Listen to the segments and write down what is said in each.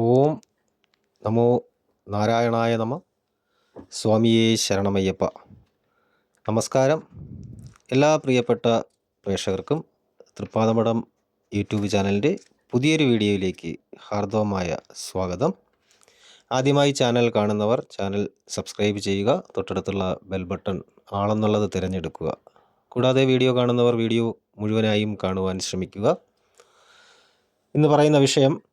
ഓം നമോ നാരായണായ നമ. സ്വാമിയേ ശരണമയ്യപ്പ. നമസ്കാരം. എല്ലാ പ്രിയപ്പെട്ട പ്രേക്ഷകർക്കും തൃപ്പാദമഠം യൂട്യൂബ് ചാനലിന്റെ പുതിയൊരു വീഡിയോയിലേക്ക് ഹാർദവമായ സ്വാഗതം. ആദ്യമായി ചാനൽ കാണുന്നവർ ചാനൽ സബ്സ്ക്രൈബ് ചെയ്യുക തൊട്ടടുത്തുള്ള ബെൽ ബട്ടൺ ആളെന്നുള്ളത് തിരഞ്ഞെടുക്കുക. കൂടാതെ വീഡിയോ കാണുന്നവർ വീഡിയോ മുഴുവനായും കാണുവാൻ ശ്രമിക്കുക. ഇന്ന് പറയുന്ന വിഷയം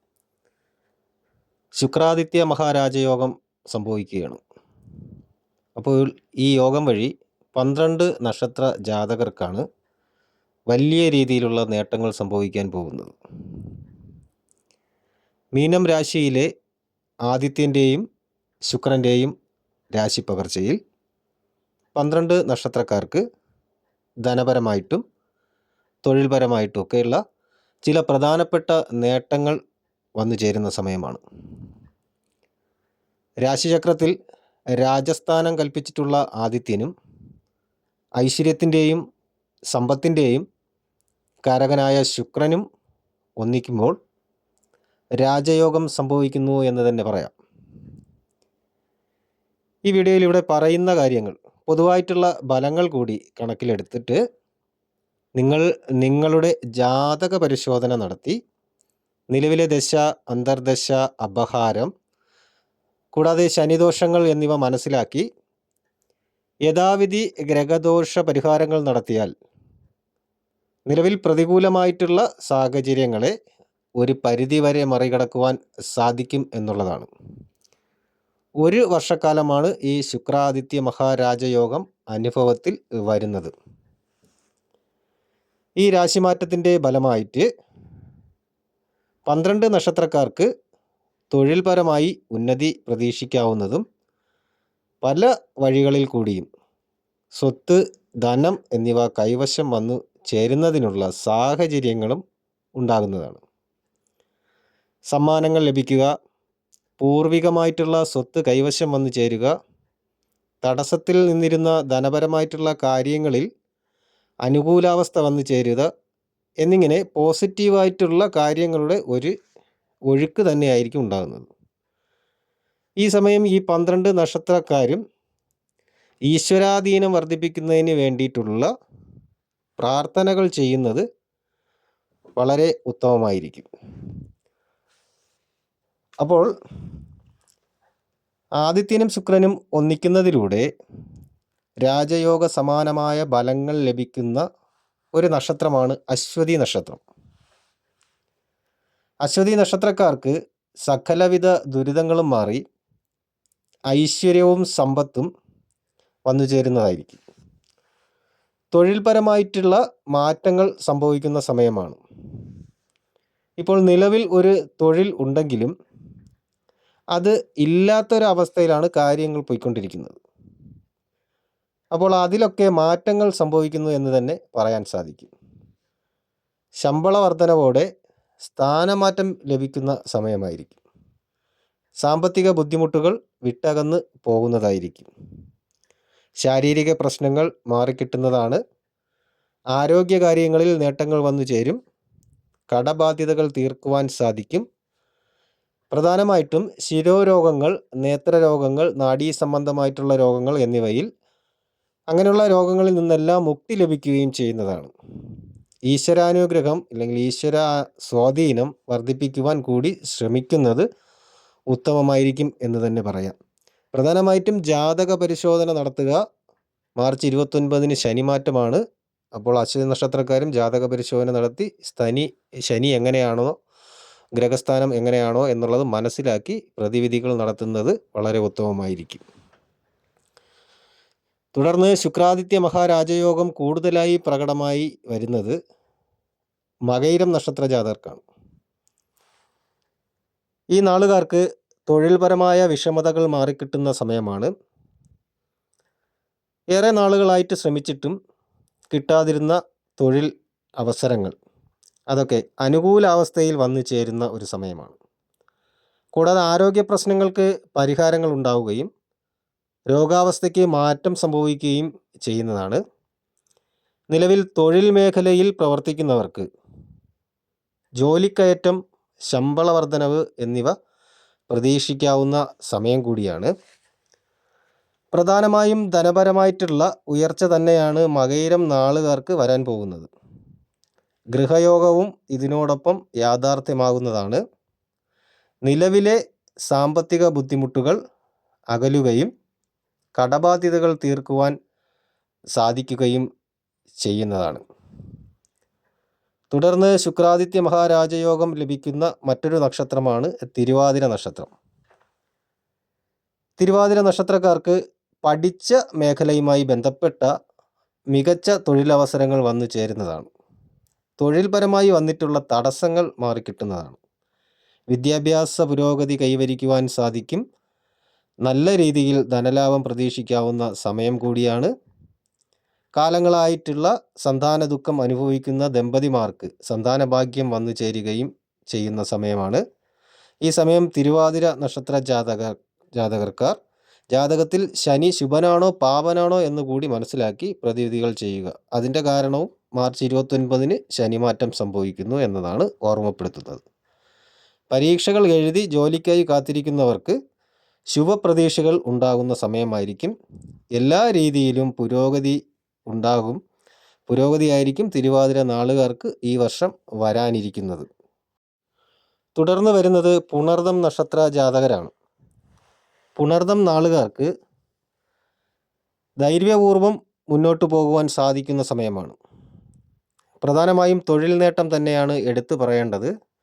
ശുക്രാദിത്യ മഹാരാജയോഗം സംഭവിക്കുകയാണ്. അപ്പോൾ ഈ യോഗം വഴി പന്ത്രണ്ട് നക്ഷത്ര ജാതകർക്കാണ് വലിയ രീതിയിലുള്ള നേട്ടങ്ങൾ സംഭവിക്കാൻ പോകുന്നത്. മീനം രാശിയിലെ ആദിത്യന്റെയും ശുക്രന്റെയും രാശി പകർച്ചയിൽ പന്ത്രണ്ട് നക്ഷത്രക്കാർക്ക് ധനപരമായിട്ടും തൊഴിൽപരമായിട്ടും ഒക്കെയുള്ള ചില പ്രധാനപ്പെട്ട നേട്ടങ്ങൾ വന്നു ചേരുന്ന സമയമാണ്. രാശിചക്രത്തിൽ രാജസ്ഥാനം കൽപ്പിച്ചിട്ടുള്ള ആദിത്യനും ഐശ്വര്യത്തിന്റെയും സമ്പത്തിന്റെയും കാരകനായ ശുക്രനും ഒന്നിക്കുമ്പോൾ രാജയോഗം സംഭവിക്കുന്നു എന്ന് തന്നെ പറയാം. ഈ വീഡിയോയിൽ ഇവിടെ പറയുന്ന കാര്യങ്ങൾ പൊതുവായിട്ടുള്ള ഫലങ്ങൾ കൂടി കണക്കിലെടുത്തിട്ട് നിങ്ങൾ നിങ്ങളുടെ ജാതക പരിശോധന നടത്തി നിലവിലെ ദശ അന്തർദശ അപഹാരം കൂടാതെ ശനിദോഷങ്ങൾ എന്നിവ മനസ്സിലാക്കി യഥാവിധി ഗ്രഹദോഷ പരിഹാരങ്ങൾ നടത്തിയാൽ നിലവിൽ പ്രതികൂലമായിട്ടുള്ള സാഹചര്യങ്ങളെ ഒരു പരിധിവരെ മറികടക്കുവാൻ സാധിക്കും എന്നുള്ളതാണ്. ഒരു വർഷക്കാലമാണ് ഈ ശുക്രാദിത്യ മഹാരാജയോഗം അനുഭവത്തിൽ വരുന്നത്. ഈ രാശിമാറ്റത്തിന്റെ ഫലമായിട്ട് പന്ത്രണ്ട് നക്ഷത്രക്കാർക്ക് തൊഴിൽപരമായി ഉന്നതി പ്രതീക്ഷിക്കാവുന്നതും പല വഴികളിൽ കൂടിയും സ്വത്ത് ധനം എന്നിവ കൈവശം വന്നു ചേരുന്നതിനുള്ള സാഹചര്യങ്ങളും ഉണ്ടാകുന്നതാണ്. സമ്മാനങ്ങൾ ലഭിക്കുക പൂർവികമായിട്ടുള്ള സ്വത്ത് കൈവശം വന്നു ചേരുക തടസ്സത്തിൽ നിന്നിരുന്ന ധനപരമായിട്ടുള്ള കാര്യങ്ങളിൽ അനുകൂലാവസ്ഥ വന്നു ചേരുക എന്നിങ്ങനെ പോസിറ്റീവായിട്ടുള്ള കാര്യങ്ങളുടെ ഒരു ഒഴുക്ക് തന്നെയായിരിക്കും ഉണ്ടാകുന്നത്. ഈ സമയം ഈ പന്ത്രണ്ട് നക്ഷത്രക്കാരും ഈശ്വരാധീനം വർദ്ധിപ്പിക്കുന്നതിന് വേണ്ടിയിട്ടുള്ള പ്രാർത്ഥനകൾ ചെയ്യുന്നത് വളരെ ഉത്തമമായിരിക്കും. അപ്പോൾ ആദിത്യനും ശുക്രനും ഒന്നിക്കുന്നതിലൂടെ രാജയോഗ സമാനമായ ബലങ്ങൾ ലഭിക്കുന്ന ഒരു നക്ഷത്രമാണ് അശ്വതി നക്ഷത്രം. അശ്വതി നക്ഷത്രക്കാർക്ക് സകലവിധ ദുരിതങ്ങളും മാറി ഐശ്വര്യവും സമ്പത്തും വന്നു ചേരുന്നതായിരിക്കും. തൊഴിൽപരമായിട്ടുള്ള മാറ്റങ്ങൾ സംഭവിക്കുന്ന സമയമാണ്. ഇപ്പോൾ നിലവിൽ ഒരു തൊഴിൽ ഉണ്ടെങ്കിലും അത് ഇല്ലാത്തൊരവസ്ഥയിലാണ് കാര്യങ്ങൾ പോയിക്കൊണ്ടിരിക്കുന്നത്. അപ്പോൾ അതിലൊക്കെ മാറ്റങ്ങൾ സംഭവിക്കുന്നു എന്ന് തന്നെ പറയാൻ സാധിക്കും. ശമ്പള വർധനവോടെ സ്ഥാനമാറ്റം ലഭിക്കുന്ന സമയമായിരിക്കും. സാമ്പത്തിക ബുദ്ധിമുട്ടുകൾ വിട്ടകന്ന് പോകുന്നതായിരിക്കും. ശാരീരിക പ്രശ്നങ്ങൾ മാറിക്കിട്ടുന്നതാണ്. ആരോഗ്യകാര്യങ്ങളിൽ നേട്ടങ്ങൾ വന്നു ചേരും. കടബാധ്യതകൾ തീർക്കുവാൻ സാധിക്കും. പ്രധാനമായിട്ടും ശിരോരോഗങ്ങൾ നേത്രരോഗങ്ങൾ നാഡീ സംബന്ധമായിട്ടുള്ള രോഗങ്ങൾ എന്നിവയിൽ അങ്ങനെയുള്ള രോഗങ്ങളിൽ നിന്നെല്ലാം മുക്തി ലഭിക്കുകയും ചെയ്യുന്നതാണ്. ഈശ്വരാനുഗ്രഹം അല്ലെങ്കിൽ ഈശ്വര സ്വാധീനം വർദ്ധിപ്പിക്കുവാൻ കൂടി ശ്രമിക്കുന്നത് ഉത്തമമായിരിക്കും എന്ന് തന്നെ പറയാം. പ്രധാനമായിട്ടും ജാതക പരിശോധന നടത്തുക. മാർച്ച് ഇരുപത്തൊൻപതിന് ശനിമാറ്റമാണ്. അപ്പോൾ അശ്വതി നക്ഷത്രക്കാരും ജാതക പരിശോധന നടത്തി സ്ഥനി ശനി എങ്ങനെയാണോ ഗ്രഹസ്ഥാനം എങ്ങനെയാണോ എന്നുള്ളത് മനസ്സിലാക്കി പ്രതിവിധികൾ നടത്തുന്നത് വളരെ ഉത്തമമായിരിക്കും. തുടർന്ന് ശുക്രാദിത്യ മഹാരാജയോഗം കൂടുതലായി പ്രകടമായി വരുന്നത് മകൈരം നക്ഷത്ര ജാതകർക്കാണ് ഈ നാളുകാർക്ക് തൊഴിൽപരമായ വിഷമതകൾ മാറിക്കിട്ടുന്ന സമയമാണ്. ഏറെ നാളുകളായിട്ട് ശ്രമിച്ചിട്ടും കിട്ടാതിരുന്ന തൊഴിൽ അവസരങ്ങൾ അതൊക്കെ അനുകൂലാവസ്ഥയിൽ വന്നു ചേരുന്ന ഒരു സമയമാണ്. കൂടാതെ ആരോഗ്യ പ്രശ്നങ്ങൾക്ക് പരിഹാരങ്ങൾ ഉണ്ടാവുകയും രോഗാവസ്ഥയ്ക്ക് മാറ്റം സംഭവിക്കുകയും ചെയ്യുന്നതാണ്. നിലവിൽ തൊഴിൽ മേഖലയിൽ പ്രവർത്തിക്കുന്നവർക്ക് ജോലിക്കയറ്റം ശമ്പള വർധനവ് എന്നിവ പ്രതീക്ഷിക്കാവുന്ന സമയം കൂടിയാണ്. പ്രധാനമായും ധനപരമായിട്ടുള്ള ഉയർച്ച തന്നെയാണ് മകയിരം നാളുകാർക്ക് വരാൻ പോകുന്നത്. ഗൃഹയോഗവും ഇതിനോടൊപ്പം യാഥാർത്ഥ്യമാകുന്നതാണ്. നിലവിലെ സാമ്പത്തിക ബുദ്ധിമുട്ടുകൾ അകലുകയും കടബാധ്യതകൾ തീർക്കുവാൻ സാധിക്കുകയും ചെയ്യുന്നതാണ്. തുടർന്ന് ശുക്രാദിത്യ മഹാരാജയോഗം ലഭിക്കുന്ന മറ്റൊരു നക്ഷത്രമാണ് തിരുവാതിര നക്ഷത്രം. തിരുവാതിര നക്ഷത്രക്കാർക്ക് പഠിച്ച മേഖലയുമായി ബന്ധപ്പെട്ട മികച്ച തൊഴിലവസരങ്ങൾ വന്നു ചേരുന്നതാണ്. തൊഴിൽപരമായി വന്നിട്ടുള്ള തടസ്സങ്ങൾ മാറിക്കിട്ടുന്നതാണ്. വിദ്യാഭ്യാസ പുരോഗതി കൈവരിക്കുവാൻ സാധിക്കും. നല്ല രീതിയിൽ ധനലാഭം പ്രതീക്ഷിക്കാവുന്ന സമയം കൂടിയാണ്. കാലങ്ങളായിട്ടുള്ള സന്താന ദുഃഖം അനുഭവിക്കുന്ന ദമ്പതിമാർക്ക് സന്താന ഭാഗ്യം വന്നു ചേരുകയും ചെയ്യുന്ന സമയമാണ്. ഈ സമയം തിരുവാതിര നക്ഷത്ര ജാതക ജാതകർക്കാർ ജാതകത്തിൽ ശനി ശുഭനാണോ പാപനാണോ എന്ന് കൂടി മനസ്സിലാക്കി പ്രതിവിധികൾ ചെയ്യുക. അതിന്റെ കാരണവും മാർച്ച് ഇരുപത്തൊൻപതിന് ശനിമാറ്റം സംഭവിക്കുന്നു എന്നതാണ് ഓർമ്മപ്പെടുത്തുന്നത്. പരീക്ഷകൾ എഴുതി ജോലിക്കായി കാത്തിരിക്കുന്നവർക്ക് ശുഭപ്രതീക്ഷകൾ ഉണ്ടാകുന്ന സമയമായിരിക്കും. എല്ലാ രീതിയിലും പുരോഗതി ഉണ്ടാകും. പുരോഗതിയായിരിക്കും തിരുവാതിര നാളുകാർക്ക് ഈ വർഷം വരാനിരിക്കുന്നത്. തുടർന്ന് വരുന്നത് പുണർദം നക്ഷത്ര ജാതകരാണ്. പുണർദം നാളുകാർക്ക് ധൈര്യപൂർവം മുന്നോട്ട് പോകുവാൻ സാധിക്കുന്ന സമയമാണ്. പ്രധാനമായും തൊഴിൽ നേട്ടം തന്നെയാണ് എടുത്തു പറയേണ്ടത്.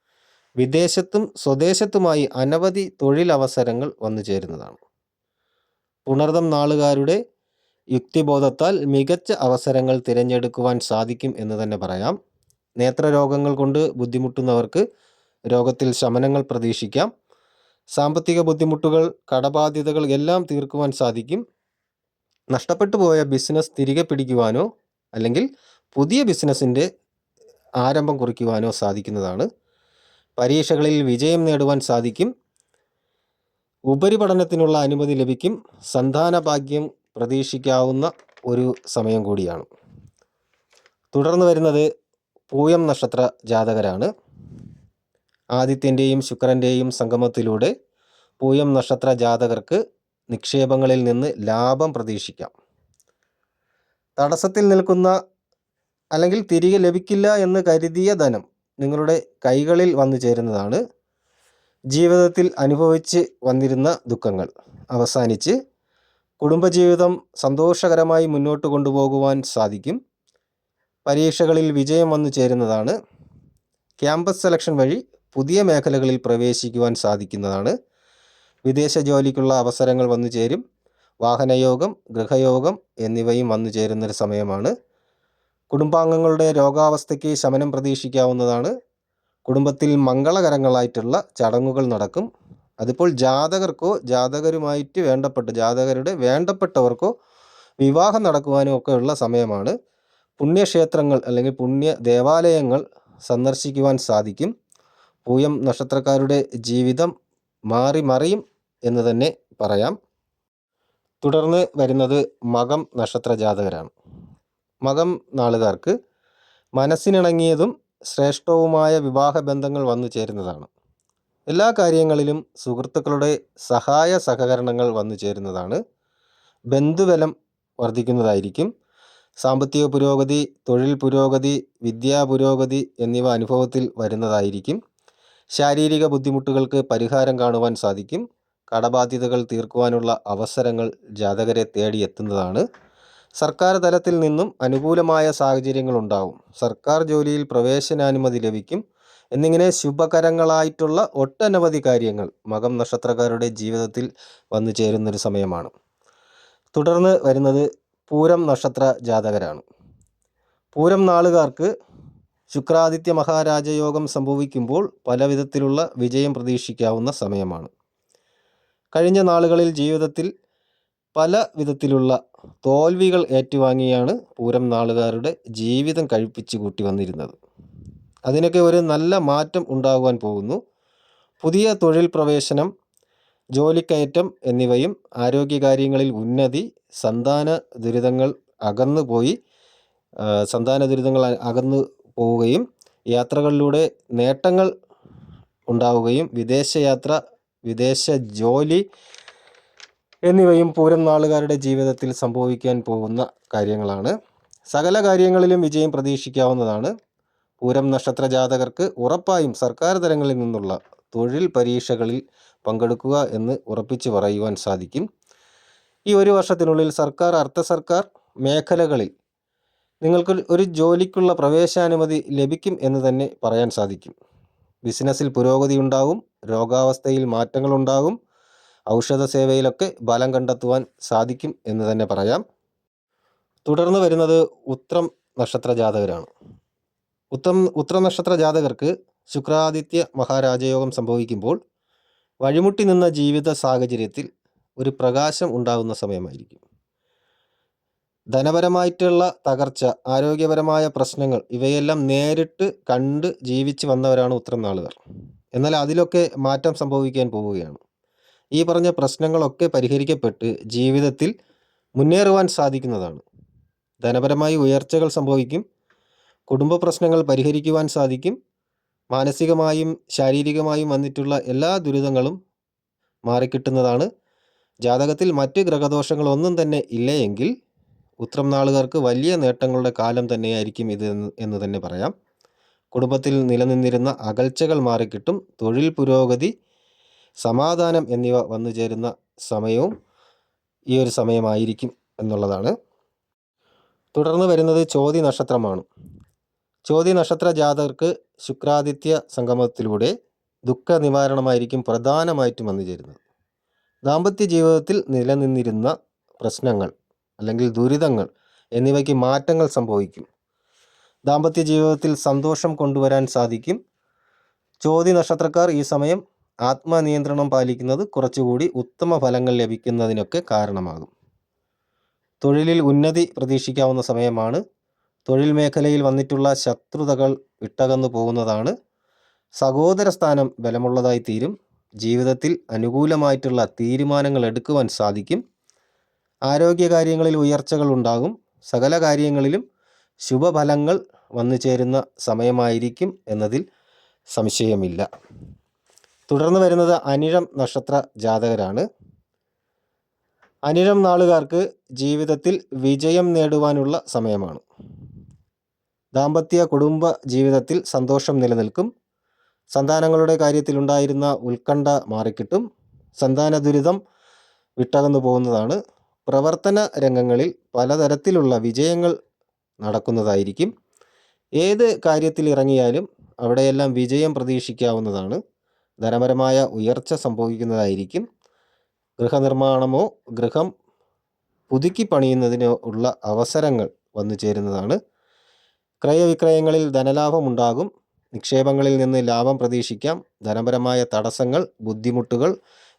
വിദേശത്തും സ്വദേശത്തുമായി അനവധി തൊഴിലവസരങ്ങൾ വന്നു ചേരുന്നതാണ്. പുണർദം നാളുകാരുടെ യുക്തിബോധത്താൽ മികച്ച അവസരങ്ങൾ തിരഞ്ഞെടുക്കുവാൻ സാധിക്കും എന്ന് തന്നെ പറയാം. നേത്രരോഗങ്ങൾ കൊണ്ട് ബുദ്ധിമുട്ടുന്നവർക്ക് രോഗത്തിൽ ശമനങ്ങൾ പ്രതീക്ഷിക്കാം. സാമ്പത്തിക ബുദ്ധിമുട്ടുകൾ കടബാധ്യതകൾ എല്ലാം തീർക്കുവാൻ സാധിക്കും. നഷ്ടപ്പെട്ടു പോയ ബിസിനസ് തിരികെ പിടിക്കുവാനോ അല്ലെങ്കിൽ പുതിയ ബിസിനസ്സിന്റെ ആരംഭം കുറിക്കുവാനോ സാധിക്കുന്നതാണ്. പരീക്ഷകളിൽ വിജയം നേടുവാൻ സാധിക്കും. ഉപരിപഠനത്തിനുള്ള അനുമതി ലഭിക്കും. സന്താന ഭാഗ്യം പ്രതീക്ഷിക്കാവുന്ന ഒരു സമയം കൂടിയാണ്. തുടർന്ന് വരുന്നത് പൂയം നക്ഷത്ര ജാതകരാണ്. ആദിത്യന്റെയും ശുക്രന്റെയും സംഗമത്തിലൂടെ പൂയം നക്ഷത്ര ജാതകർക്ക് നിക്ഷേപങ്ങളിൽ നിന്ന് ലാഭം പ്രതീക്ഷിക്കാം. തടസ്സത്തിൽ നിൽക്കുന്ന അല്ലെങ്കിൽ തിരികെ ലഭിക്കില്ല എന്ന് കരുതിയ ധനം നിങ്ങളുടെ കൈകളിൽ വന്നു ചേരുന്നതാണ്. ജീവിതത്തിൽ അനുഭവിച്ച് വന്നിരുന്ന ദുഃഖങ്ങൾ. അവസാനിച്ച് കുടുംബജീവിതം സന്തോഷകരമായി മുന്നോട്ട് കൊണ്ടുപോകുവാൻ സാധിക്കും. പരീക്ഷകളിൽ വിജയം വന്നു ചേരുന്നതാണ്. ക്യാമ്പസ് സെലക്ഷൻ വഴി പുതിയ മേഖലകളിൽ പ്രവേശിക്കുവാൻ സാധിക്കുന്നതാണ്. വിദേശ ജോലിക്കുള്ള അവസരങ്ങൾ വന്നു ചേരും. വാഹനയോഗം ഗൃഹയോഗം എന്നിവയും വന്നു ചേരുന്നൊരു സമയമാണ്. കുടുംബാംഗങ്ങളുടെ രോഗാവസ്ഥയ്ക്ക് ശമനം പ്രതീക്ഷിക്കാവുന്നതാണ്. കുടുംബത്തിൽ മംഗളകരങ്ങളായിട്ടുള്ള ചടങ്ങുകൾ നടക്കും. അതിപ്പോൾ ജാതകർക്കോ ജാതകരുമായിട്ട് വേണ്ടപ്പെട്ട ജാതകരുടെ വേണ്ടപ്പെട്ടവർക്കോ വിവാഹം നടക്കുവാനും ഒക്കെ ഉള്ള സമയമാണ്. പുണ്യക്ഷേത്രങ്ങൾ അല്ലെങ്കിൽ പുണ്യ ദേവാലയങ്ങൾ സന്ദർശിക്കുവാൻ സാധിക്കും. പൂയം നക്ഷത്രക്കാരുടെ ജീവിതം മാറി മറിയും എന്ന് തന്നെ പറയാം. തുടർന്ന് വരുന്നത് മകം നക്ഷത്ര ജാതകരാണ്. മകം നാളുകാർക്ക് മനസ്സിനിണങ്ങിയതും ശ്രേഷ്ഠവുമായ വിവാഹ ബന്ധങ്ങൾ വന്നു ചേരുന്നതാണ്. എല്ലാ കാര്യങ്ങളിലും സുഹൃത്തുക്കളുടെ സഹായ സഹകരണങ്ങൾ വന്നു ചേരുന്നതാണ്. ബന്ധുബലം വർദ്ധിക്കുന്നതായിരിക്കും. സാമ്പത്തിക പുരോഗതി തൊഴിൽ പുരോഗതി വിദ്യാ പുരോഗതി എന്നിവ അനുഭവത്തിൽ വരുന്നതായിരിക്കും. ശാരീരിക ബുദ്ധിമുട്ടുകൾക്ക് പരിഹാരം കാണുവാൻ സാധിക്കും. കടബാധ്യതകൾ തീർക്കുവാനുള്ള അവസരങ്ങൾ ജാതകരെ തേടിയെത്തുന്നതാണ്. സർക്കാർ തലത്തിൽ നിന്നും അനുകൂലമായ സാഹചര്യങ്ങൾ ഉണ്ടാവും സർക്കാർ ജോലിയിൽ പ്രവേശനാനുമതി ലഭിക്കും. എന്നിങ്ങനെ ശുഭകരങ്ങളായിട്ടുള്ള ഒട്ടനവധി കാര്യങ്ങൾ മകം നക്ഷത്രക്കാരുടെ ജീവിതത്തിൽ വന്നു ചേരുന്നൊരു സമയമാണ്. തുടർന്ന് വരുന്നത് പൂരം നക്ഷത്ര ജാതകരാണ്. പൂരം നാളുകാർക്ക് ശുക്രാദിത്യ മഹാരാജയോഗം സംഭവിക്കുമ്പോൾ പല വിധത്തിലുള്ള വിജയം പ്രതീക്ഷിക്കാവുന്ന സമയമാണ്. കഴിഞ്ഞ നാളുകളിൽ ജീവിതത്തിൽ പല വിധത്തിലുള്ള തോൽവികൾ ഏറ്റുവാങ്ങിയാണ് പൂരം നാളുകാരുടെ ജീവിതം കഴിപ്പിച്ച് കൂട്ടി വന്നിരുന്നത്. അതിനൊക്കെ ഒരു നല്ല മാറ്റം ഉണ്ടാകുവാൻ പോകുന്നു. പുതിയ തൊഴിൽ പ്രവേശനം ജോലിക്കയറ്റം എന്നിവയും ആരോഗ്യകാര്യങ്ങളിൽ ഉന്നതി സന്താന ദുരിതങ്ങൾ അകന്നു പോയി സന്താന ദുരിതങ്ങൾ അകന്നു പോവുകയും യാത്രകളിലൂടെ നേട്ടങ്ങൾ ഉണ്ടാവുകയും വിദേശയാത്ര വിദേശ ജോലി എന്നിവയും പൂരം നാളുകാരുടെ ജീവിതത്തിൽ സംഭവിക്കാൻ പോകുന്ന കാര്യങ്ങളാണ്. സകല കാര്യങ്ങളിലും വിജയം പ്രതീക്ഷിക്കാവുന്നതാണ്. പൂരം നക്ഷത്ര ജാതകർക്ക് ഉറപ്പായും സർക്കാർ തലങ്ങളിൽ നിന്നുള്ള തൊഴിൽ പരീക്ഷകളിൽ പങ്കെടുക്കുക എന്ന് ഉറപ്പിച്ചു പറയുവാൻ സാധിക്കും. ഈ ഒരു വർഷത്തിനുള്ളിൽ സർക്കാർ അർദ്ധ സർക്കാർ മേഖലകളിൽ നിങ്ങൾക്ക് ഒരു ജോലിക്കുള്ള പ്രവേശാനുമതി ലഭിക്കും എന്ന് തന്നെ പറയാൻ സാധിക്കും. ബിസിനസ്സിൽ പുരോഗതി ഉണ്ടാകും രോഗാവസ്ഥയിൽ മാറ്റങ്ങളുണ്ടാകും ഔഷധ സേവയിലൊക്കെ ബലം കണ്ടെത്തുവാൻ സാധിക്കും എന്ന് തന്നെ പറയാം. തുടർന്ന് വരുന്നത് ഉത്രം നക്ഷത്ര ജാതകരാണ് ഉത്തം ഉത്ര നക്ഷത്ര ജാതകർക്ക് ശുക്രാദിത്യ മഹാരാജയോഗം സംഭവിക്കുമ്പോൾ വഴിമുട്ടി നിന്ന ജീവിത സാഹചര്യത്തിൽ ഒരു പ്രകാശം ഉണ്ടാകുന്ന സമയമായിരിക്കും. ധനപരമായിട്ടുള്ള തകർച്ച ആരോഗ്യപരമായ പ്രശ്നങ്ങൾ ഇവയെല്ലാം നേരിട്ട് കണ്ട് ജീവിച്ച് വന്നവരാണ് ഉത്തരം നാളുകാർ. എന്നാൽ അതിലൊക്കെ മാറ്റം സംഭവിക്കാൻ പോവുകയാണ്. ഈ പറഞ്ഞ പ്രശ്നങ്ങളൊക്കെ പരിഹരിക്കപ്പെട്ട് ജീവിതത്തിൽ മുന്നേറുവാൻ സാധിക്കുന്നതാണ്. ധനപരമായി ഉയർച്ചകൾ സംഭവിക്കും. കുടുംബ പ്രശ്നങ്ങൾ പരിഹരിക്കുവാൻ സാധിക്കും. മാനസികമായും ശാരീരികമായും വന്നിട്ടുള്ള എല്ലാ ദുരിതങ്ങളും മാറിക്കിട്ടുന്നതാണ്. ജാതകത്തിൽ മറ്റ് ഗ്രഹദോഷങ്ങളൊന്നും തന്നെ ഇല്ലയെങ്കിൽ ഉത്രം നാളുകാർക്ക് വലിയ നേട്ടങ്ങളുടെ കാലം തന്നെയായിരിക്കും ഇത് എന്ന് തന്നെ പറയാം. കുടുംബത്തിൽ നിലനിന്നിരുന്ന അകൽച്ചകൾ മാറിക്കിട്ടും. തൊഴിൽ പുരോഗതി സമാധാനം എന്നിവ വന്നു ചേരുന്ന സമയവും ഈ ഒരു സമയമായിരിക്കും എന്നുള്ളതാണ്. തുടർന്ന് വരുന്നത് ചോതി നക്ഷത്രമാണ്. ചോതി നക്ഷത്ര ജാതകർക്ക് ശുക്രാദിത്യ സംഗമത്തിലൂടെ ദുഃഖ നിവാരണമായിരിക്കും പ്രധാനമായിട്ടും വന്നു ചേരുന്നത്. ദാമ്പത്യ ജീവിതത്തിൽ നിലനിന്നിരുന്ന പ്രശ്നങ്ങൾ അല്ലെങ്കിൽ ദുരിതങ്ങൾ എന്നിവയ്ക്ക് മാറ്റങ്ങൾ സംഭവിക്കും. ദാമ്പത്യ ജീവിതത്തിൽ സന്തോഷം കൊണ്ടുവരാൻ സാധിക്കും. ചോതി നക്ഷത്രക്കാർ ഈ സമയം ആത്മനിയന്ത്രണം പാലിക്കുന്നത് കുറച്ചുകൂടി ഉത്തമ ഫലങ്ങൾ ലഭിക്കുന്നതിനൊക്കെ കാരണമാകും. തൊഴിലിൽ ഉന്നതി പ്രതീക്ഷിക്കാവുന്ന സമയമാണ്. തൊഴിൽ മേഖലയിൽ വന്നിട്ടുള്ള ശത്രുതകൾ വിട്ടകന്നു പോകുന്നതാണ്. സഹോദര സ്ഥാനം ബലമുള്ളതായി തീരും. ജീവിതത്തിൽ അനുകൂലമായിട്ടുള്ള തീരുമാനങ്ങൾ എടുക്കുവാൻ സാധിക്കും. ആരോഗ്യകാര്യങ്ങളിൽ ഉയർച്ചകൾ ഉണ്ടാകും. സകല കാര്യങ്ങളിലും ശുഭഫലങ്ങൾ വന്നു ചേരുന്ന സമയമായിരിക്കും എന്നതിൽ സംശയമില്ല. തുടർന്ന് വരുന്നത് അനിഴം നക്ഷത്ര ജാതകരാണ്. അനിഴം നാളുകാർക്ക് ജീവിതത്തിൽ വിജയം നേടുവാനുള്ള സമയമാണ്. ദാമ്പത്യ കുടുംബ ജീവിതത്തിൽ സന്തോഷം നിലനിൽക്കും. സന്താനങ്ങളുടെ കാര്യത്തിലുണ്ടായിരുന്ന ഉത്കണ്ഠ മാറിക്കിട്ടും. സന്താന ദുരിതം വിട്ടകന്നു പോകുന്നതാണ്. പ്രവർത്തന രംഗങ്ങളിൽ പലതരത്തിലുള്ള വിജയങ്ങൾ നടക്കുന്നതായിരിക്കും. ഏത് കാര്യത്തിൽ ഇറങ്ങിയാലും അവിടെയെല്ലാം വിജയം പ്രതീക്ഷിക്കാവുന്നതാണ്. ധനപരമായ ഉയർച്ച സംഭവിക്കുന്നതായിരിക്കും. ഗൃഹനിർമ്മാണമോ ഗൃഹം പുതുക്കി പണിയുന്നതിനോ ഉള്ള അവസരങ്ങൾ വന്നു ചേരുന്നതാണ്. ക്രയവിക്രയങ്ങളിൽ ധനലാഭമുണ്ടാകും. നിക്ഷേപങ്ങളിൽ നിന്ന് ലാഭം പ്രതീക്ഷിക്കാം. ധനപരമായ തടസ്സങ്ങൾ ബുദ്ധിമുട്ടുകൾ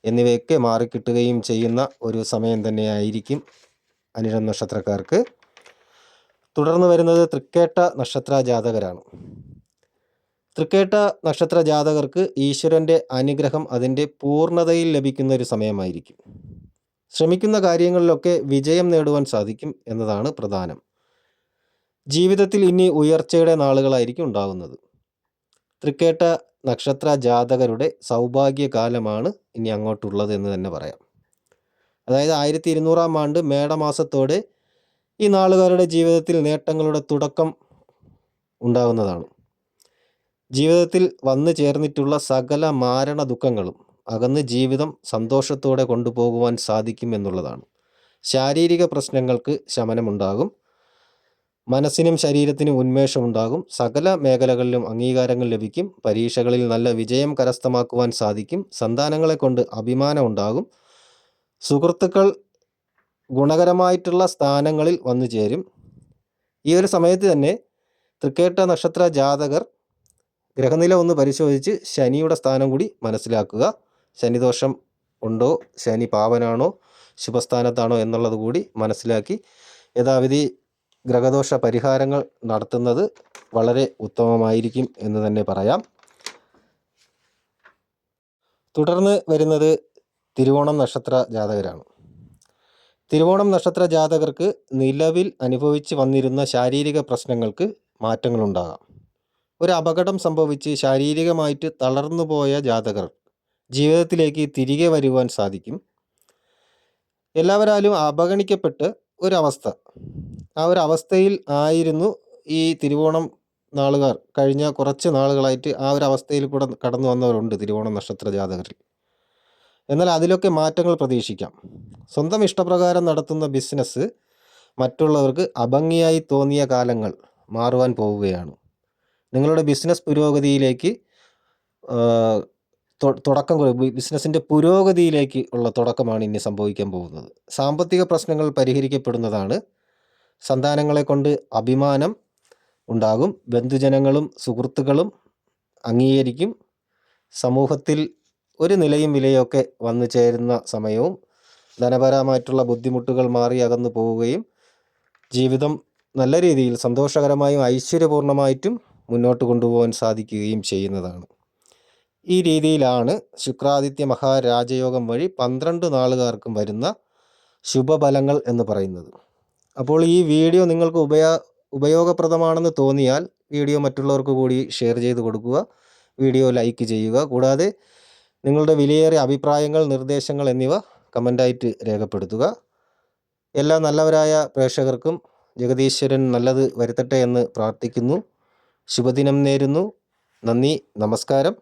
എന്നിവയൊക്കെ മാറിക്കിട്ടുകയും ചെയ്യുന്ന ഒരു സമയം തന്നെയായിരിക്കും അനിഴം നക്ഷത്രക്കാർക്ക്. തുടർന്ന് വരുന്നത് തൃക്കേട്ട നക്ഷത്ര ജാതകരാണ് തൃക്കേട്ട നക്ഷത്ര ജാതകർക്ക് ഈശ്വരന്റെ അനുഗ്രഹം അതിന്റെ പൂർണതയിൽ ലഭിക്കുന്ന ഒരു സമയമായിരിക്കും. ശ്രമിക്കുന്ന കാര്യങ്ങളിലൊക്കെ വിജയം നേടുവാൻ സാധിക്കും എന്നതാണ് പ്രധാനം. ജീവിതത്തിൽ ഇനി ഉയർച്ചയുടെ നാളുകളായിരിക്കും ഉണ്ടാകുന്നത്. തൃക്കേട്ട നക്ഷത്ര ജാതകരുടെ സൗഭാഗ്യകാലമാണ് ഇനി അങ്ങോട്ടുള്ളത് എന്ന് തന്നെ പറയാം. അതായത് ആയിരത്തി ഇരുന്നൂറാം ആണ്ട് മേടമാസത്തോടെ ഈ നാളുകാരുടെ ജീവിതത്തിൽ നേട്ടങ്ങളുടെ തുടക്കം ഉണ്ടാകുന്നതാണ്. ജീവിതത്തിൽ വന്നു ചേർന്നിട്ടുള്ള സകല മാരണ ദുഃഖങ്ങളും അകന്ന് ജീവിതം സന്തോഷത്തോടെ കൊണ്ടുപോകുവാൻ സാധിക്കും എന്നുള്ളതാണ്. ശാരീരിക പ്രശ്നങ്ങൾക്ക് ശമനമുണ്ടാകും. മനസ്സിനും ശരീരത്തിനും ഉന്മേഷമുണ്ടാകും. സകല മേഖലകളിലും അംഗീകാരങ്ങൾ ലഭിക്കും. പരീക്ഷകളിൽ നല്ല വിജയം കരസ്ഥമാക്കുവാൻ സാധിക്കും. സന്താനങ്ങളെ കൊണ്ട് അഭിമാനം ഉണ്ടാകും. സുഹൃത്തുക്കൾ ഗുണകരമായിട്ടുള്ള സ്ഥാനങ്ങളിൽ വന്നു ചേരും. ഈ ഒരു സമയത്ത് തന്നെ തൃക്കേട്ട നക്ഷത്ര ജാതകർ ഗ്രഹനില ഒന്ന് പരിശോധിച്ച് ശനിയുടെ സ്ഥാനം കൂടി മനസ്സിലാക്കുക. ശനിദോഷം ഉണ്ടോ? ശനി പാവനാണോ? ശുഭസ്ഥാനത്താണോ? എന്നുള്ളത് കൂടി മനസ്സിലാക്കി. യഥാവിധി ഗ്രഹദോഷ പരിഹാരങ്ങൾ നടത്തുന്നത് വളരെ ഉത്തമമായിരിക്കും എന്ന് തന്നെ പറയാം. തുടർന്ന് വരുന്നത് തിരുവോണം നക്ഷത്ര ജാതകരാണ്. തിരുവോണം നക്ഷത്ര ജാതകർക്ക് നിലവിൽ അനുഭവിച്ച് വന്നിരുന്ന ശാരീരിക പ്രശ്നങ്ങൾക്ക് മാറ്റങ്ങളുണ്ടാകാം. ഒരു അപകടം സംഭവിച്ച് ശാരീരികമായിട്ട് തളർന്നു പോയ ജാതകർ ജീവിതത്തിലേക്ക് തിരികെ വരുവാൻ സാധിക്കും. എല്ലാവരാലും അവഗണിക്കപ്പെട്ട് ഒരവസ്ഥ. ആ ഒരു അവസ്ഥയിൽ ആയിരുന്നു ഈ തിരുവോണം നാളുകാർ. കഴിഞ്ഞ കുറച്ച് നാളുകളായിട്ട് ആ ഒരു അവസ്ഥയിൽ കൂടെ കടന്നു വന്നവരുണ്ട് തിരുവോണം നക്ഷത്ര ജാതകരിൽ. എന്നാൽ അതിലൊക്കെ മാറ്റങ്ങൾ പ്രതീക്ഷിക്കാം. സ്വന്തം ഇഷ്ടപ്രകാരം നടത്തുന്ന ബിസിനസ് മറ്റുള്ളവർക്ക് അഭംഗിയായി തോന്നിയ കാലങ്ങൾ മാറുവാൻ പോവുകയാണ്. നിങ്ങളുടെ ബിസിനസ് പുരോഗതിയിലേക്ക് തുടക്കം ബിസിനസ്സിന്റെ പുരോഗതിയിലേക്ക് ഉള്ള തുടക്കമാണ് ഇനി സംഭവിക്കാൻ പോകുന്നത്. സാമ്പത്തിക പ്രശ്നങ്ങൾ പരിഹരിക്കപ്പെടുന്നതാണ്. സന്താനങ്ങളെ കൊണ്ട് അഭിമാനം ഉണ്ടാകും. ബന്ധുജനങ്ങളും സുഹൃത്തുക്കളും അംഗീകരിക്കും. സമൂഹത്തിൽ ഒരു നിലയും വിലയൊക്കെ വന്നു ചേരുന്ന സമയവും ധനപരമായിട്ടുള്ള ബുദ്ധിമുട്ടുകൾ മാറി അകന്നു പോവുകയും ജീവിതം നല്ല രീതിയിൽ സന്തോഷകരമായും ഐശ്വര്യപൂർണമായിട്ടും മുന്നോട്ട് കൊണ്ടുപോകാൻ സാധിക്കുകയും ചെയ്യുന്നതാണ്. ഈ രീതിയിലാണ് ശുക്രാദിത്യ മഹാരാജയോഗം വഴി പന്ത്രണ്ട് നാളുകാർക്കും വരുന്ന ശുഭഫലങ്ങൾ എന്ന് പറയുന്നത്. അപ്പോൾ ഈ വീഡിയോ നിങ്ങൾക്ക് ഉപയോ ഉപയോഗപ്രദമാണെന്ന് തോന്നിയാൽ വീഡിയോ മറ്റുള്ളവർക്ക് കൂടി ഷെയർ ചെയ്ത് കൊടുക്കുക വീഡിയോ ലൈക്ക് ചെയ്യുക. കൂടാതെ നിങ്ങളുടെ വിലയേറിയ അഭിപ്രായങ്ങൾ നിർദ്ദേശങ്ങൾ എന്നിവ കമന്റായിട്ട് രേഖപ്പെടുത്തുക. എല്ലാ നല്ലവരായ പ്രേക്ഷകർക്കും ജഗദീശ്വരൻ നല്ലത് വരുത്തട്ടെ എന്ന് പ്രാർത്ഥിക്കുന്നു. ശുഭദിനം നേരുന്നു. നന്ദി നമസ്കാരം.